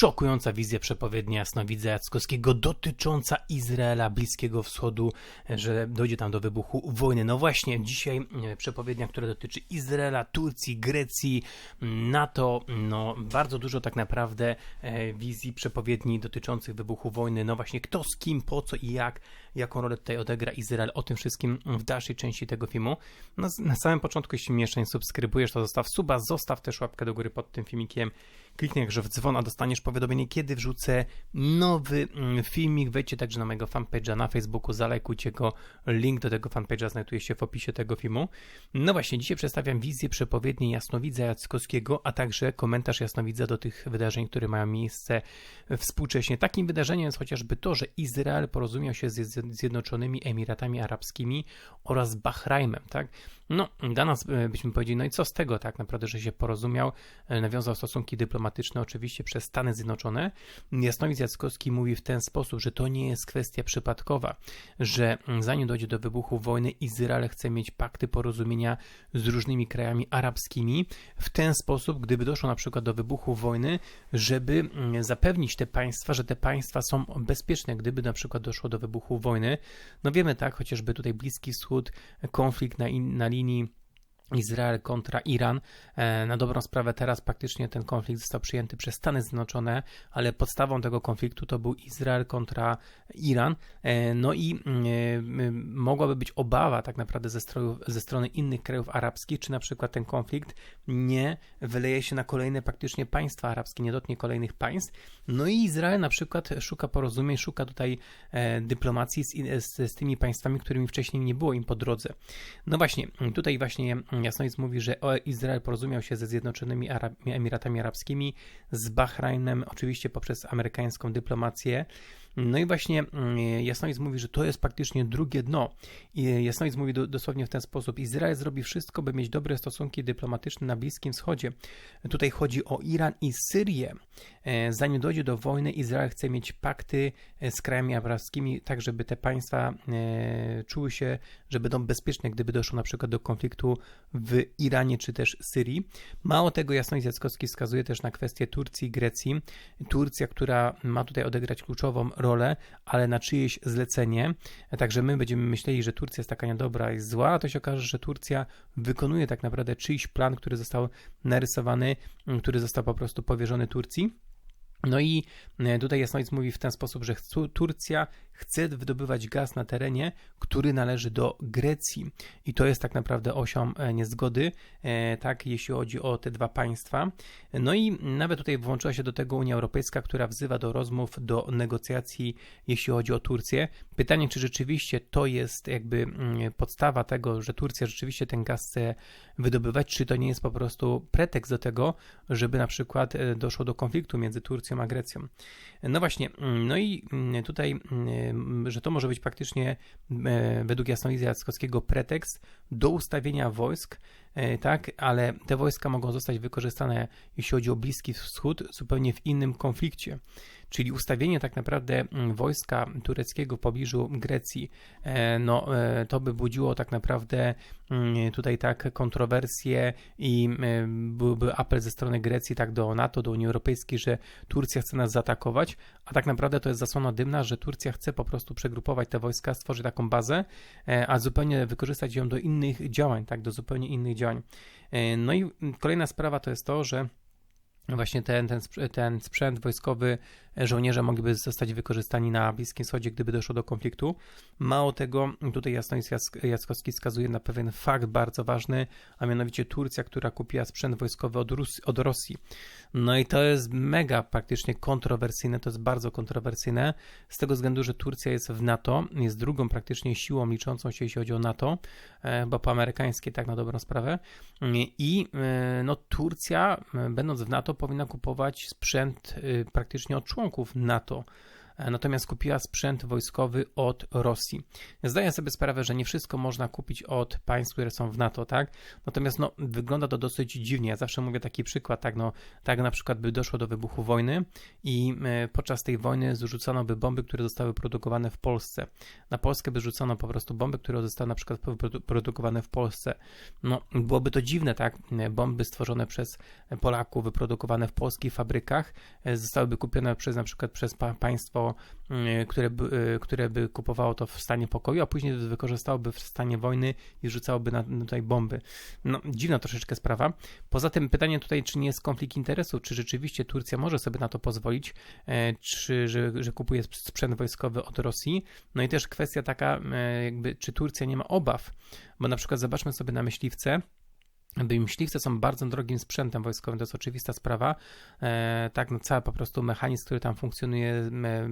szokująca wizja przepowiednia jasnowidza Jackowskiego dotycząca Izraela, Bliskiego Wschodu, że dojdzie tam do wybuchu wojny. No właśnie, dzisiaj e, przepowiednia, która dotyczy Izraela, Turcji, Grecji, NATO, no bardzo dużo tak naprawdę e, wizji przepowiedni dotyczących wybuchu wojny. No właśnie, kto z kim, po co i jak, jaką rolę tutaj odegra Izrael. O tym wszystkim w dalszej części tego filmu. No, na samym początku, jeśli mnie jeszcze nie subskrybujesz, to zostaw suba, zostaw też łapkę do góry pod tym filmikiem Kliknij także w dzwon, a dostaniesz powiadomienie, kiedy wrzucę nowy mm, filmik. Wejdźcie także na mojego fanpage'a na Facebooku, zalajkujcie go. Link do tego fanpage'a znajduje się w opisie tego filmu. No właśnie, dzisiaj przedstawiam wizję przepowiedni Jasnowidza Jackowskiego, a także komentarz Jasnowidza do tych wydarzeń, które mają miejsce współcześnie. Takim wydarzeniem jest chociażby to, że Izrael porozumiał się z Zjednoczonymi Emiratami Arabskimi oraz Bahrajmem, tak? No, dla nas e, byśmy powiedzieli, no i co z tego tak naprawdę, że się porozumiał, e, nawiązał stosunki dyplomatyczne oczywiście przez Stany Zjednoczone. Jasnowic Jackowski mówi w ten sposób, że to nie jest kwestia przypadkowa, że zanim dojdzie do wybuchu wojny, Izrael chce mieć pakty porozumienia z różnymi krajami arabskimi w ten sposób, gdyby doszło na przykład do wybuchu wojny, żeby zapewnić te państwa, że te państwa są bezpieczne, gdyby na przykład doszło do wybuchu wojny. No wiemy tak, chociażby tutaj Bliski Wschód, konflikt na, in, na linii Izrael kontra Iran. E, na dobrą sprawę teraz praktycznie ten konflikt został przyjęty przez Stany Zjednoczone, ale podstawą tego konfliktu to był Izrael kontra Iran. E, no i e, mogłaby być obawa tak naprawdę ze, ze strony innych krajów arabskich, czy na przykład ten konflikt nie wyleje się na kolejne praktycznie państwa arabskie, nie dotknie kolejnych państw. No i Izrael na przykład szuka porozumień, szuka tutaj dyplomacji z, z, z tymi państwami, którymi wcześniej nie było im po drodze. No właśnie, tutaj właśnie Jasnowic mówi, że Izrael porozumiał się ze Zjednoczonymi Arab Emiratami Arabskimi, z Bahrajnem, oczywiście poprzez amerykańską dyplomację. No i właśnie mm, Jasnowic mówi, że to jest praktycznie drugie dno. I Jasnowic mówi do, dosłownie w ten sposób: Izrael zrobi wszystko, by mieć dobre stosunki dyplomatyczne na Bliskim Wschodzie. Tutaj chodzi o Iran i Syrię. E, zanim dojdzie do wojny, Izrael chce mieć pakty e, z krajami arabskimi, tak żeby te państwa e, czuły się, że będą bezpieczne, gdyby doszło na przykład do konfliktu w Iranie czy też Syrii. Mało tego, Jasnowic Jackowski wskazuje też na kwestię Turcji i Grecji. Turcja, która ma tutaj odegrać kluczową rolę, ale na czyjeś zlecenie. Także my będziemy myśleli, że Turcja jest taka niedobra i zła, a to się okaże, że Turcja wykonuje tak naprawdę czyjś plan, który został narysowany, który został po prostu powierzony Turcji. No i e, tutaj Jasnowic mówi w ten sposób, że Turcja chce wydobywać gaz na terenie, który należy do Grecji. I to jest tak naprawdę osią e, niezgody, e, tak, jeśli chodzi o te dwa państwa. No i nawet tutaj włączyła się do tego Unia Europejska, która wzywa do rozmów, do negocjacji, jeśli chodzi o Turcję. Pytanie, czy rzeczywiście to jest jakby mm, podstawa tego, że Turcja rzeczywiście ten gaz chce wydobywać, czy to nie jest po prostu pretekst do tego, żeby na przykład doszło do konfliktu między Turcją A Grecją. No właśnie, mm, no i mm, tutaj, mm, że to może być praktycznie e, według Jasnowidza Jackowskiego pretekst do ustawienia wojsk, e, tak, ale te wojska mogą zostać wykorzystane, jeśli chodzi o Bliski Wschód, zupełnie w innym konflikcie czyli ustawienie tak naprawdę mm, wojska tureckiego w pobliżu Grecji, e, no e, to by budziło tak naprawdę mm, tutaj tak kontrowersje i e, byłby apel ze strony Grecji tak do NATO, do Unii Europejskiej, że Turcja chce nas zaatakować, a tak naprawdę to jest zasłona dymna, że Turcja chce po prostu przegrupować te wojska, stworzyć taką bazę, a zupełnie wykorzystać ją do innych działań, tak, do zupełnie innych działań. No i kolejna sprawa to jest to, że właśnie ten, ten, ten sprzęt wojskowy żołnierze mogliby zostać wykorzystani na Bliskim Wschodzie, gdyby doszło do konfliktu. Mało tego, tutaj Jasnowic Jackowski wskazuje na pewien fakt bardzo ważny, a mianowicie Turcja, która kupiła sprzęt wojskowy od, Rus od Rosji. No i to jest mega praktycznie kontrowersyjne, to jest bardzo kontrowersyjne, z tego względu, że Turcja jest w NATO, jest drugą praktycznie siłą liczącą się, jeśli chodzi o NATO, e, bo po amerykańskie, tak na dobrą sprawę. I e, no, Turcja, e, będąc w NATO, powinna kupować sprzęt praktycznie od członków NATO. Natomiast kupiła sprzęt wojskowy od Rosji. Zdaję sobie sprawę, że nie wszystko można kupić od państw, które są w NATO, tak? Natomiast no, wygląda to dosyć dziwnie. Ja zawsze mówię taki przykład, tak, no, tak na przykład by doszło do wybuchu wojny i podczas tej wojny zrzucano by bomby, które zostały produkowane w Polsce. Na Polskę by rzucono po prostu bomby, które zostały na przykład produkowane w Polsce. No, byłoby to dziwne, tak? Bomby stworzone przez Polaków, wyprodukowane w polskich fabrykach, e, zostałyby kupione przez na przykład przez państwo, które by, e, które by kupowało to w stanie pokoju, a później wykorzystałoby w stanie wojny i rzucałoby na, na tutaj bomby. No, dziwna troszeczkę sprawa. Poza tym pytanie tutaj, czy nie jest konflikt interesów, czy rzeczywiście Turcja może sobie na to pozwolić, e, czy że, że kupuje sprzęt wojskowy od Rosji. No i też kwestia taka, jakby, czy Turcja nie ma obaw, bo na przykład zobaczmy sobie na myśliwce, Myśliwce są bardzo drogim sprzętem wojskowym, to jest oczywista sprawa. E, tak, no cały po prostu mechanizm, który tam funkcjonuje, me,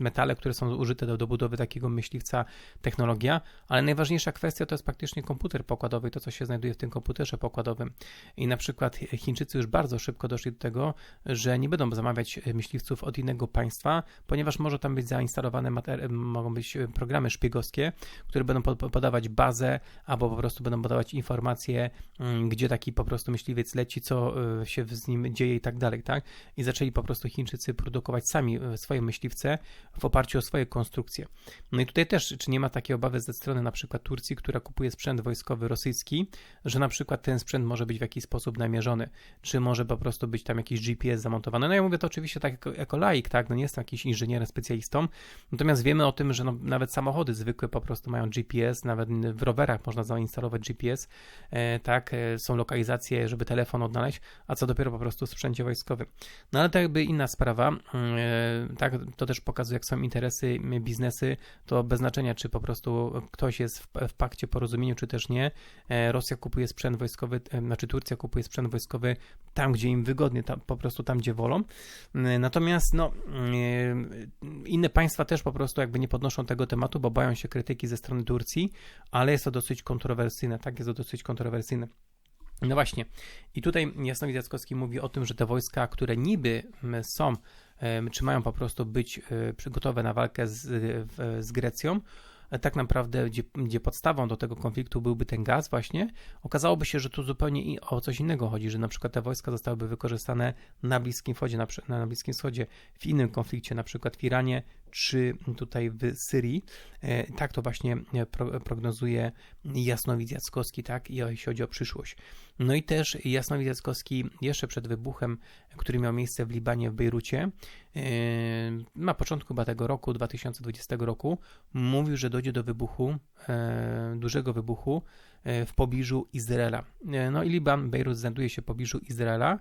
metale, które są użyte do, do budowy takiego myśliwca, technologia, ale najważniejsza kwestia to jest praktycznie komputer pokładowy, to co się znajduje w tym komputerze pokładowym. I na przykład Chińczycy już bardzo szybko doszli do tego, że nie będą zamawiać myśliwców od innego państwa, ponieważ może tam być zainstalowane, mogą być programy szpiegowskie, które będą podawać bazę albo po prostu będą podawać informacje Mm, gdzie taki po prostu myśliwiec leci, co e, się z nim dzieje i tak dalej, tak? I zaczęli po prostu Chińczycy produkować sami e, swoje myśliwce w oparciu o swoje konstrukcje. No i tutaj też, czy nie ma takiej obawy ze strony na przykład Turcji, która kupuje sprzęt wojskowy rosyjski, że na przykład ten sprzęt może być w jakiś sposób namierzony, czy może po prostu być tam jakiś GPS zamontowany. No ja mówię to oczywiście tak jako, jako laik, tak? No nie jestem jakiś inżynierem, specjalistą, natomiast wiemy o tym, że no, nawet samochody zwykłe po prostu mają GPS, nawet w rowerach można zainstalować GPS, e, tak? E, są lokalizacje, żeby telefon odnaleźć, a co dopiero po prostu w sprzęcie wojskowym. No ale to jakby inna sprawa, e, tak, to też pokazuje, jak są interesy, biznesy, to bez znaczenia, czy po prostu ktoś jest w, w pakcie porozumieniu, czy też nie. E, Rosja kupuje sprzęt wojskowy, znaczy Turcja kupuje sprzęt wojskowy tam, gdzie im wygodnie, tam, po prostu tam, gdzie wolą. Natomiast no, inne państwa też po prostu jakby nie podnoszą tego tematu, bo boją się krytyki ze strony Turcji, ale jest to dosyć kontrowersyjne, tak, jest to dosyć kontrowersyjne. No właśnie, i tutaj Jasnowid Jackowski mówi o tym, że te wojska, które niby są, czy mają po prostu być e, gotowe na walkę z, z Grecją, tak naprawdę, gdzie, gdzie, podstawą do tego konfliktu byłby ten gaz właśnie, okazałoby się, że tu zupełnie o coś innego chodzi, że na przykład te wojska zostałyby wykorzystane na Bliskim Wschodzie, na, na Bliskim Wschodzie w innym konflikcie, na przykład w Iranie czy tutaj w Syrii. E, tak to właśnie e, prognozuje Jasnowidz Jackowski, tak, jeśli chodzi o przyszłość. No i też Jasnowidz Jackowski jeszcze przed wybuchem, który miał miejsce w Libanie, w Bejrucie, na początku chyba tego roku, 2020 roku, mówił, że dojdzie do wybuchu, dużego wybuchu w pobliżu Izraela. No i Liban, Bejrut znajduje się w pobliżu Izraela,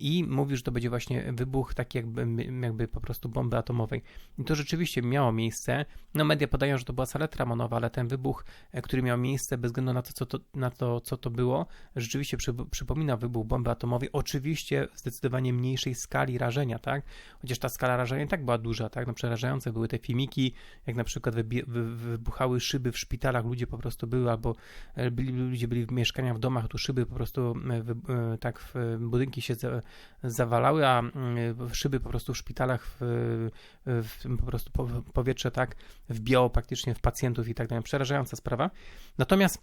i mówił, że to będzie właśnie wybuch taki jakby, jakby po prostu bomby atomowej. I to rzeczywiście miało miejsce. No media podają, że to była saletra monowa, ale ten wybuch, e, który miał miejsce bez względu na to, co to, na to, co to było, rzeczywiście przy, przypomina wybuch bomby atomowej. Oczywiście w zdecydowanie mniejszej skali rażenia, tak? Chociaż ta skala rażenia i tak była duża, tak? No przerażające były te filmiki, jak na przykład wy- wybuchały szyby w szpitalach, ludzie po prostu były, albo e, byli, ludzie byli w mieszkaniach, w domach, tu szyby po prostu e, wy- tak w budynku budynki się zawalały, a mm, szyby po prostu w szpitalach w, w po prostu powietrze tak wbijało praktycznie w pacjentów i tak dalej. Przerażająca sprawa. Natomiast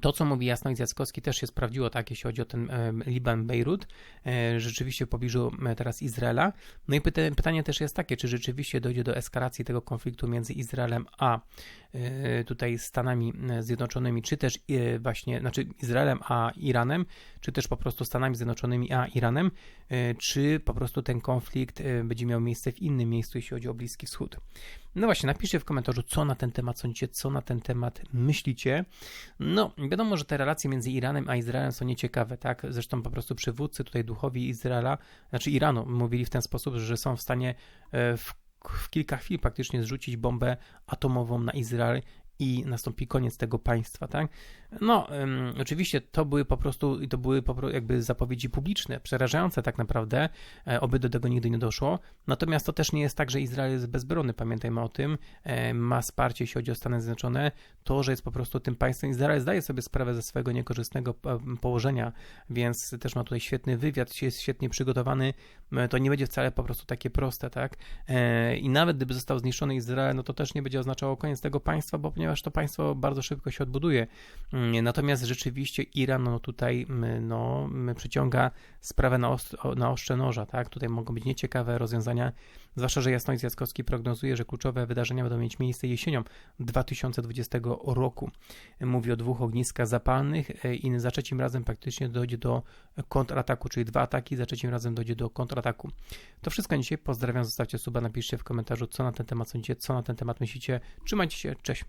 to, co mówi Jasnowic Jackowski, też się sprawdziło, tak, jeśli chodzi o ten e, Liban, Bejrut, e, rzeczywiście w pobliżu e, teraz Izraela. No i pyta, pytanie też jest takie, czy rzeczywiście dojdzie do eskalacji tego konfliktu między Izraelem a tutaj Stanami Zjednoczonymi, czy też właśnie, znaczy Izraelem a Iranem, czy też po prostu Stanami Zjednoczonymi a Iranem, czy po prostu ten konflikt będzie miał miejsce w innym miejscu, jeśli chodzi o Bliski Wschód. No właśnie, napiszcie w komentarzu, co na ten temat sądzicie, co na ten temat myślicie. No, wiadomo, że te relacje między Iranem a Izraelem są nieciekawe, tak? Zresztą po prostu przywódcy tutaj duchowi Izraela, znaczy Iranu, mówili w ten sposób, że są w stanie e, w, w kilka chwil praktycznie zrzucić bombę atomową na Izrael i nastąpi koniec tego państwa, tak? No, ym, oczywiście to były po prostu, to były po jakby zapowiedzi publiczne, przerażające tak naprawdę, e, oby do tego nigdy nie doszło. Natomiast to też nie jest tak, że Izrael jest bezbronny, pamiętajmy o tym, e, ma wsparcie, jeśli chodzi o Stany Zjednoczone, to, że jest po prostu tym państwem, Izrael zdaje sobie sprawę ze swojego niekorzystnego e, położenia, więc też ma tutaj świetny wywiad, jest świetnie przygotowany, e, to nie będzie wcale po prostu takie proste, tak? E, I nawet gdyby został zniszczony Izrael, no to też nie będzie oznaczało koniec tego państwa, bo ponieważ to państwo bardzo szybko się odbuduje. Natomiast rzeczywiście Iran no, tutaj no, przyciąga sprawę na, ost- o- na ostrze noża. Tak? Tutaj mogą być nieciekawe rozwiązania, zwłaszcza, że Jasność Jackowski prognozuje, że kluczowe wydarzenia będą mieć miejsce jesienią 2020 roku. Mówi o dwóch ogniskach zapalnych e, i za trzecim razem praktycznie dojdzie do kontrataku, czyli dwa ataki, za trzecim razem dojdzie do kontrataku. To wszystko na dzisiaj. Pozdrawiam, zostawcie suba, napiszcie w komentarzu, co na ten temat sądzicie, co na ten temat myślicie. Trzymajcie się, cześć.